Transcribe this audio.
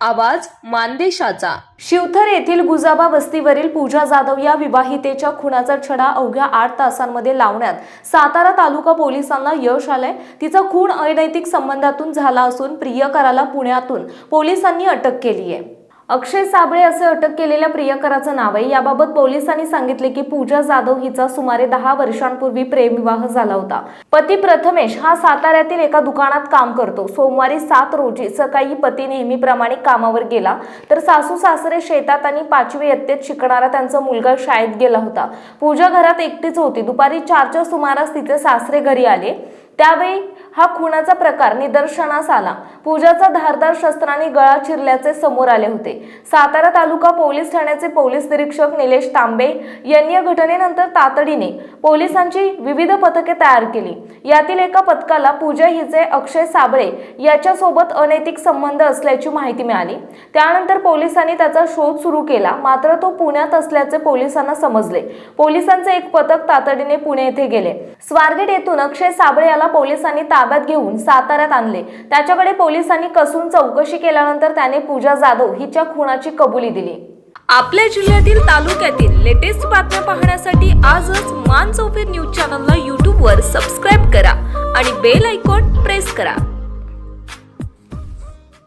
आवाज मानदेशाचा. शिवथर येथील गुजाबा वस्तीवरील पूजा जाधव या विवाहितेच्या खुनाचा छडा अवघ्या आठ तासांमध्ये लावण्यात सातारा तालुका पोलिसांना यश आलंय. तिचा खून अनैतिक संबंधातून झाला असून प्रियकराला पुण्यातून पोलिसांनी अटक केली आहे अक्षय साबळे असे अटक केलेल्या प्रियकराचं नाव आहे याबाबत पोलिसांनी सांगितले की पूजा जाधव हिचा सुमारे दहा वर्षांपूर्वी प्रेमविवाह झाला होता. पती प्रथमेश हा साताऱ्यातील एका दुकानात काम करतो. सोमवारी सात रोजी सकाळी पती नेहमीप्रमाणे कामावर गेला तर सासू सासरे शेतात आणि पाचवी इयत्तेत शिकणारा त्यांचा मुलगा शाळेत गेला होता. पूजा घरात एकटीच होती. दुपारी चारच्या सुमारास तिचे सासरे घरी आले. त्यावेळी हा खुनाचा प्रकार निदर्शनास आला. पूजाचा धारदार शस्त्राने गळा चिरल्याचे समोर आले होते. सातारा तालुका पोलीस ठाण्याचे पोलीस निरीक्षक निलेश तांबे यांनी या घटनेनंतर तातडीने पोलिसांची विविध पथके तयार केली. यातील एका पथकाला पूजा हिचे अक्षय साबळे याच्यासोबत अनैतिक संबंध असल्याची माहिती मिळाली. त्यानंतर पोलिसांनी त्याचा शोध सुरू केला. मात्र तो पुण्यात असल्याचे पोलिसांना समजले. पोलिसांचे एक पथक तातडीने पुणे येथे गेले. स्वारगेट येथून अक्षय साबळे याला पोलिसांनी ताब्यात घेऊन साताऱ्यात आणले. त्याच्याकडे पोलिसांनी कसून चौकशी केल्यानंतर त्याने पूजा जाधव हिच्या खुनाची कबुली दिली. आपल्या जिल्ह्यातील तालुक्यातील लेटेस्ट बातम्या पाहण्यासाठी आजच मान चौफेर न्यूज चॅनलला यूट्यूबवर सबस्क्राईब करा आणि बेल आयकॉन प्रेस करा.